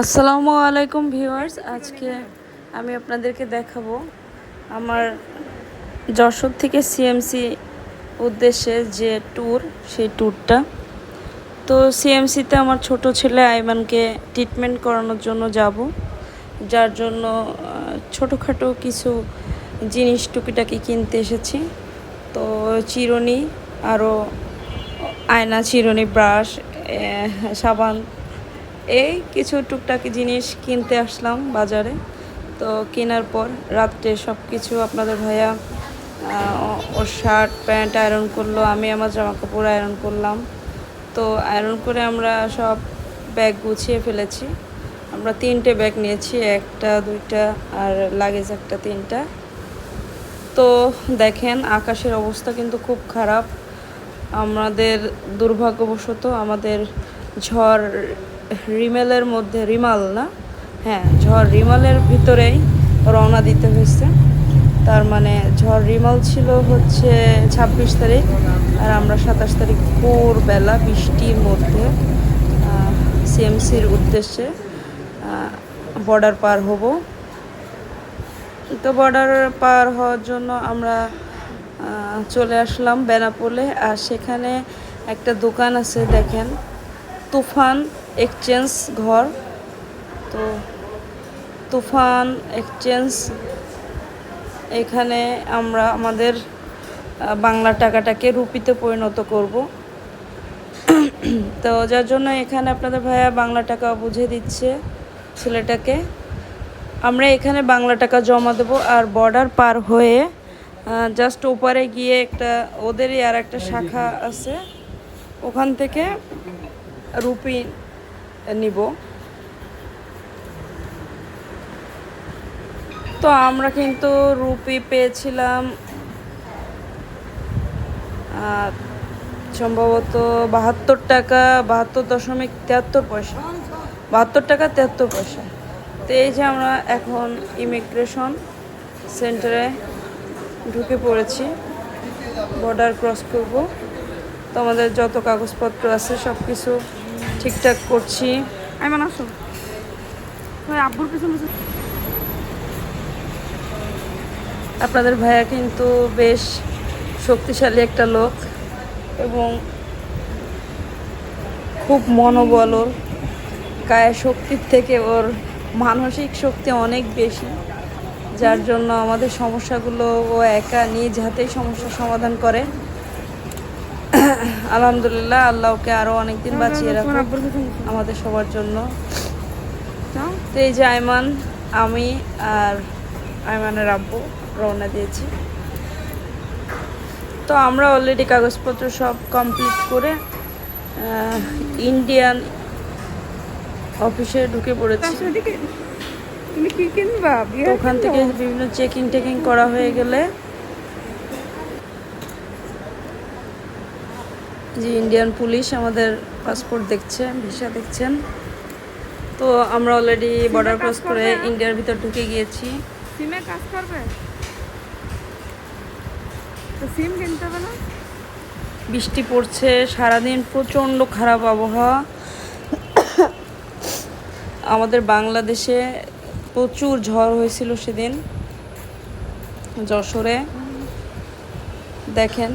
আসসালামু আলাইকুম ভিউয়ার্স, আজকে আমি আপনাদেরকে দেখাবো আমার যশোর থেকে সিএমসি উদ্দেশ্যে যে ট্যুর সেই ট্যুরটা তো সিএমসিতে আমার ছোট ছেলে আইমানকে ট্রিটমেন্ট করানোর জন্য যাব, যার জন্য ছোটোখাটো কিছু জিনিস টুকিটাকি কিনতে এসেছি। তো চিরুনি, আরও আয়না, চিরুনি, ব্রাশ সাবান এই কিছু টুকটাকি জিনিস কিনতে আসলাম বাজারে। তো কেনার পর রাত্রে সব কিছু আপনাদের ভাইয়া ওর শার্ট, প্যান্ট আয়রন করল, আমি আমার জামা কাপড় আয়রন করলাম। তো আয়রন করে আমরা সব ব্যাগ গুছিয়ে ফেলেছি। আমরা তিনটে ব্যাগ নিয়েছি, একটা, দুইটা আর লাগেজ একটা তিনটা। তো দেখেন, আকাশের অবস্থা কিন্তু খুব খারাপ। আমাদের দুর্ভাগ্যবশত আমাদের ঝড় রিমেলের মধ্যে, রিমাল না? হ্যাঁ ঝড় রিমালের ভিতরেই রওনা দিতে হয়েছে। তার মানে ঝড় রিমাল ছিল হচ্ছে ছাব্বিশ তারিখ, আর আমরা সাতাশ তারিখ ভোরবেলা বৃষ্টির মধ্যে সিএমসির উদ্দেশ্যে বর্ডার পার হব। তো বর্ডার পার হওয়ার জন্য আমরা চলে আসলাম বেনাপোলে, আর সেখানে একটা দোকান আছে, দেখেন, তুফান এক্সচেঞ্জ ঘর, তো তুফান এক্সচেঞ্জ। এখানে আমরা আমাদের বাংলা টাকাটাকে রুপিতে পরিণত করব। তো যার জন্য এখানে আপনাদের ভাইয়া বাংলা টাকা বুঝে দিচ্ছে ছেলেটাকে। আমরা এখানে বাংলা টাকা জমা দেব আর বর্ডার পার হয়ে জাস্ট ওপারে গিয়ে একটা, ওদেরই আর একটা শাখা আছে। ওখান থেকে রুপি নিব। তো আমরা কিন্তু রুপি পেয়েছিলাম সম্ভবত বাহাত্তর টাকা, বাহাত্তর দশমিক তিয়াত্তর পয়সা। বাহাত্তর টাকা, তিয়াত্তর পয়সা। তো এই যে আমরা এখন ইমিগ্রেশন সেন্টারে ঢুকে পড়েছি বর্ডার ক্রস করব। তো আমাদের যত কাগজপত্র আছে সব কিছু ঠিকঠাক করছি। আইমান আসো আব্বুর পিছনে আপনাদের ভাইয়া কিন্তু বেশ শক্তিশালী একটা লোক এবং খুব মনোবল ওর। গায়ে শক্তির থেকে ওর মানসিক শক্তি অনেক বেশি যার জন্য আমাদের সমস্যাগুলো ও একা নিজ হাতেই সমস্যার সমাধান করে। আলহামদুলিল্লাহ আল্লাহ ওকে আরও অনেক দিন বাঁচিয়ে তোমার রাখুন আমাদের সবার জন্য। তো এই যে আয়মান আমি আর আয়মানের আব্বু রওনা দিয়েছি। তো আমরা অলরেডি কাগজপত্র সব কমপ্লিট করে ইন্ডিয়ান অফিসে ঢুকে পড়েছি। বিয়ার ওখান থেকে বিভিন্ন চেকিং টেকিং করা হয়ে গেলে যে ইন্ডিয়ান পুলিশ আমাদের পাসপোর্ট দেখছে ভিসা দেখছেন। তো আমরা অলরেডি বর্ডার ক্রস করে ইন্ডিয়ার ভিতর ঢুকে গিয়েছি। সিমে কাজ করবে? তো সিম কিনতে হবে না? বৃষ্টি পড়ছে সারাদিন প্রচণ্ড খারাপ আবহাওয়া। আমাদের বাংলাদেশে প্রচুর ঝড় হয়েছিল সেদিন যশোরে। দেখেন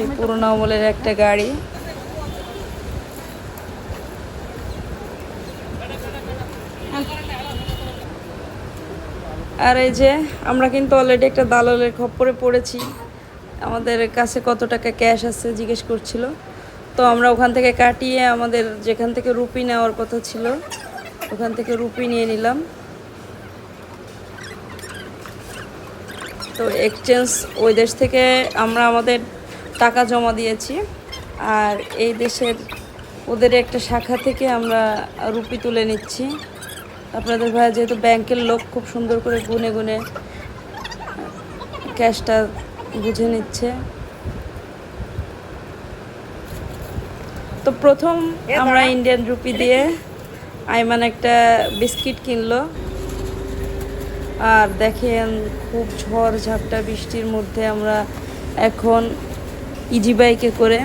সেই পুরোনো আমলের একটা গাড়ি। আর এই যে আমরা কিন্তু অলরেডি একটা দালালের খপ্পরে পড়েছি। আমাদের কাছে কত টাকা ক্যাশ আছে জিজ্ঞেস করছিল। তো আমরা ওখান থেকে কাটিয়ে আমাদের যেখান থেকে রুপি নেওয়ার কথা ছিল, ওখান থেকে রুপি নিয়ে নিলাম। তো এক্সচেঞ্জ ওই দেশ থেকে আমরা আমাদের টাকা জমা দিয়েছি। আর এই দেশের ওদের একটা শাখা থেকে আমরা রুপি তুলে নিচ্ছি। আপনাদের ভাই যেহেতু ব্যাংকের লোক খুব সুন্দর করে গুনে গুনে ক্যাশটা বুঝে নিচ্ছে। তো প্রথম আমরা ইন্ডিয়ান রুপি দিয়ে আইমান একটা বিস্কিট কিনলো। আর দেখেন খুব ঝড় ঝাপটা বৃষ্টির মধ্যে আমরা এখন ইজি বাইকে করে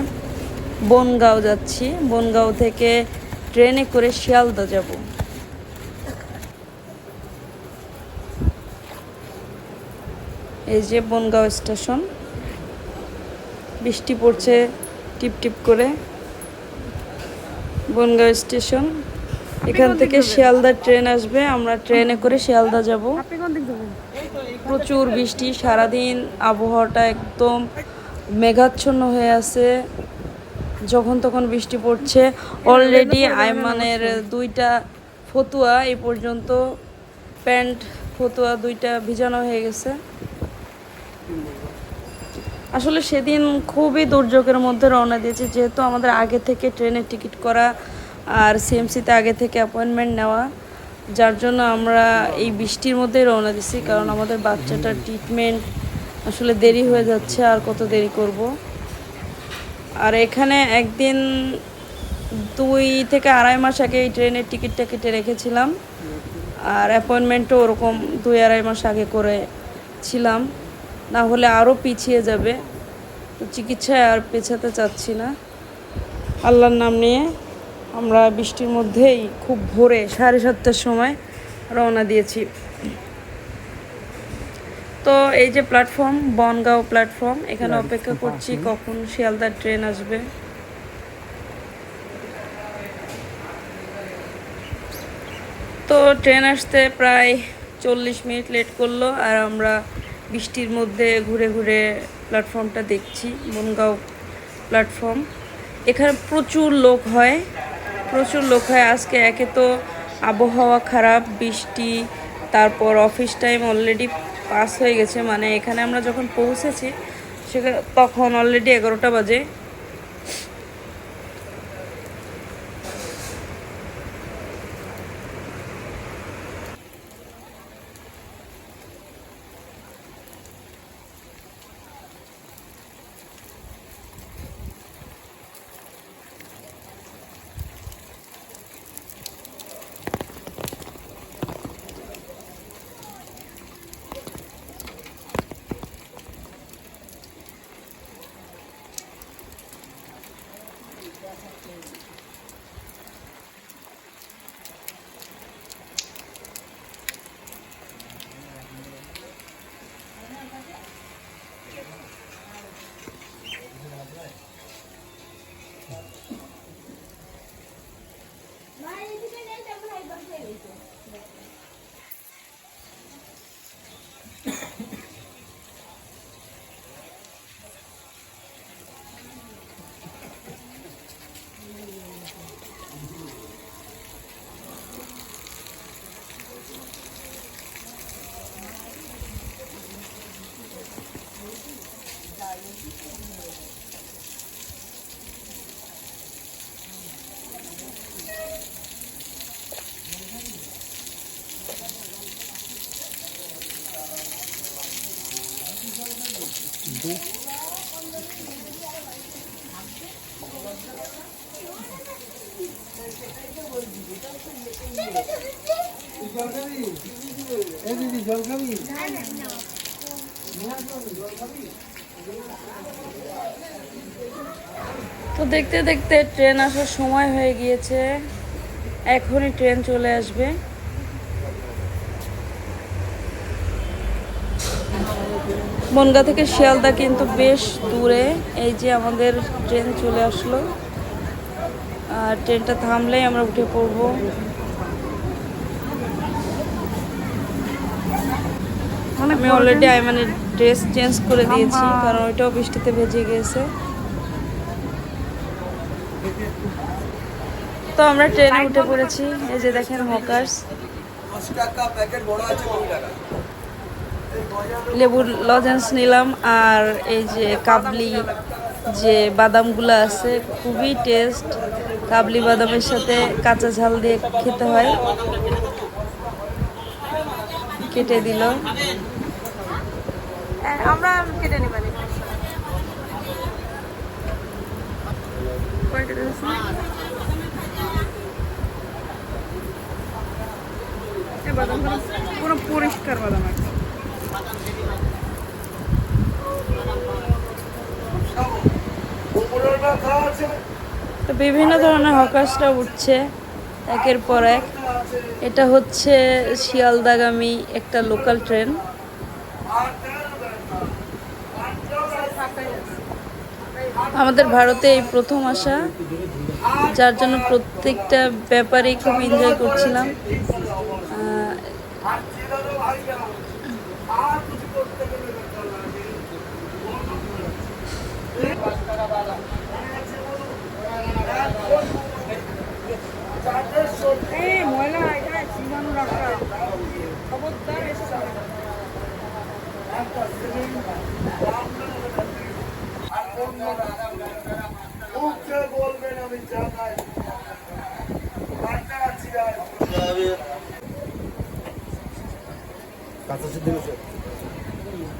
বনগাঁও যাচ্ছি। বনগাঁও থেকে ট্রেনে করে শিয়ালদা যাব। এই যে বনগাঁও স্টেশন। বৃষ্টি পড়ছে টিপ টিপ করে। বনগাঁও স্টেশন। এখান থেকে শিয়ালদা ট্রেন আসবে। আমরা ট্রেনে করে শিয়ালদা যাব। প্রচুর বৃষ্টি সারাদিন আবহাওয়াটা একদম মেঘাচ্ছন্ন হয়ে আছে। যখন তখন বৃষ্টি পড়ছে। অলরেডি আইমানের দুইটা ফতুয়া এই পর্যন্ত, প্যান্ট ফতুয়া দুইটা ভিজানো হয়ে গেছে। আসলে সেদিন খুবই দুর্যোগের মধ্যে রওনা দিয়েছি, যেহেতু আমাদের আগে থেকে ট্রেনের টিকিট করা আর সিএমসিতে আগে থেকে অ্যাপয়েন্টমেন্ট নেওয়া। যার জন্য আমরা এই বৃষ্টির মধ্যেই রওনা দিছি, কারণ আমাদের বাচ্চাটার ট্রিটমেন্ট আসলে দেরি হয়ে যাচ্ছে, আর কত দেরি করব? আর এখানে একদিন দুই থেকে আড়াই মাস আগে এই ট্রেনের টিকিটটা কেটে রেখেছিলাম, আর অ্যাপয়েন্টমেন্টও ওরকম দুই আড়াই মাস আগে করে ছিলাম। না হলে আরও পিছিয়ে যাবে চিকিৎসায় আর পেছাতে চাচ্ছি না। আল্লাহর নাম নিয়ে আমরা বৃষ্টির মধ্যেই খুব ভোরে সাড়ে সাতটার সময় রওনা দিয়েছি। তো এই যে প্ল্যাটফর্ম বনগাঁও প্ল্যাটফর্ম এখানে অপেক্ষা করছি কখন শিয়ালদার ট্রেন আসবে। তো ট্রেন আসতে প্রায় চল্লিশ মিনিট লেট করল আর আমরা বৃষ্টির মধ্যে ঘুরে ঘুরে প্ল্যাটফর্মটা দেখছি বনগাঁও প্ল্যাটফর্ম এখানে প্রচুর লোক হয় প্রচুর লোক হয়। আজকে একে তো আবহাওয়া খারাপ বৃষ্টি তারপর অফিস টাইম অলরেডি পাস হয়ে গেছে। মানে এখানে আমরা যখন পৌঁছেছি সেখানে তখন অলরেডি এগারোটা বাজে। তো দেখতে দেখতে ট্রেন আসার সময় হয়ে গিয়েছে। এখনই ট্রেন চলে আসবে। বনগা থেকে শিয়ালদা কিন্তু বেশ দূরে। এই যে আমাদের ট্রেন চলে আসলো। আর ট্রেনটা থামলেই আমরা উঠে পড়ব। আমি অলরেডি আইমানের ড্রেস চেঞ্জ করে দিয়েছি কারণ ওইটাও বৃষ্টিতে ভেজে গিয়েছে তো আমরা ট্রেনে উঠে পড়েছি এই যে দেখেন হকার্স লেবুর লজেন্স নিলাম আর এই যে কাবলি যে বাদামগুলো আছে খুবই টেস্ট কাবলি বাদামের সাথে কাঁচা ঝাল দিয়ে খেতে হয়। কেটে দিল। আমরা কেটে বাদামগুলো পুরো পরিষ্কার বাদাম আছে তো বিভিন্ন ধরনের হকার্সরা উঠছে। একের পর এক। এটা হচ্ছে শিয়ালদাগামী একটা লোকাল ট্রেন। আমাদের ভারতে এই প্রথম আসা, যার জন্য প্রত্যেকটা ব্যাপারে খুব এনজয় করছিলাম।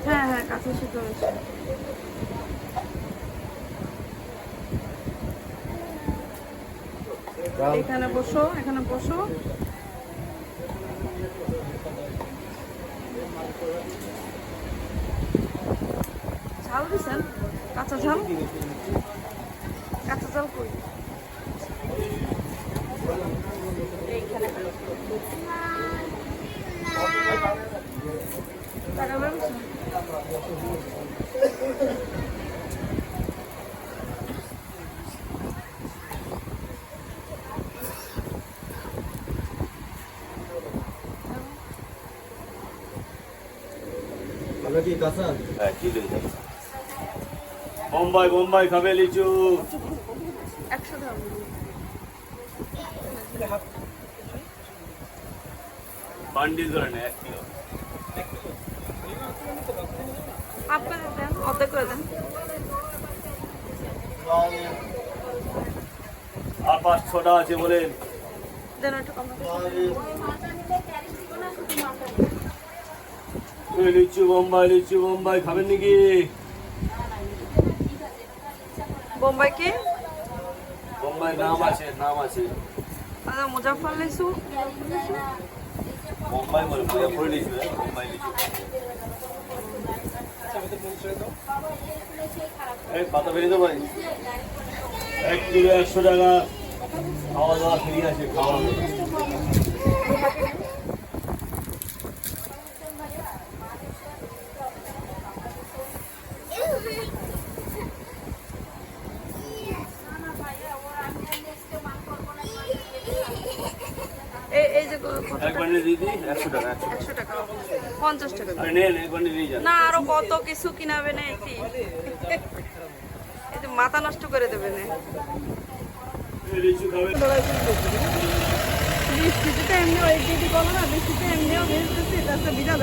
হ্যাঁ হ্যাঁ কাছে সিদ্ধ হয়েছে। এখানে বসো এখানে বসো। ঝাল দিছেন? কাঁচা ঝাল? কাঁচা ঝাল কই? এইখানে। আমরা কাঁচা? হ্যাঁ বোম্বাই বোম্বাই খাবে লিচু। একশো বান্ডিল ধরে নেয় এক কিলো। আপনাদের দেন অর্ধেক করে দেন। আর পাঁচ ছটা আছে বলেন দেন একটু কম। লিচু বোম্বাই লিচু বোম্বাই খাবেন নাকি? বোম্বাই কি? বোম্বাই নাম আছে নাম আছে। আচ্ছা মুজাফর লিচু বোম্বাই বলে মুজাফর লিচু হ্যাঁ, বোম্বাই লিচু এই পাতা বেরিয়ে দেবো ভাই এক কিলো একশো টাকা। খাওয়া দাওয়া ফ্রি আছে খাওয়া এই এক বান্ডিল দিয়ে দিই একশো টাকা একশো একশো টাকা পঞ্চাশ টাকা নেন এক বান্ডিল নিয়ে যান না আরও কত কিছু কিনাবে না এটি এতে মাথা নষ্ট করে দেবে না। বৃষ্টিতে এমনি ওই দিদি বলো না বৃষ্টিতে এমনিও তাতে বেড়াই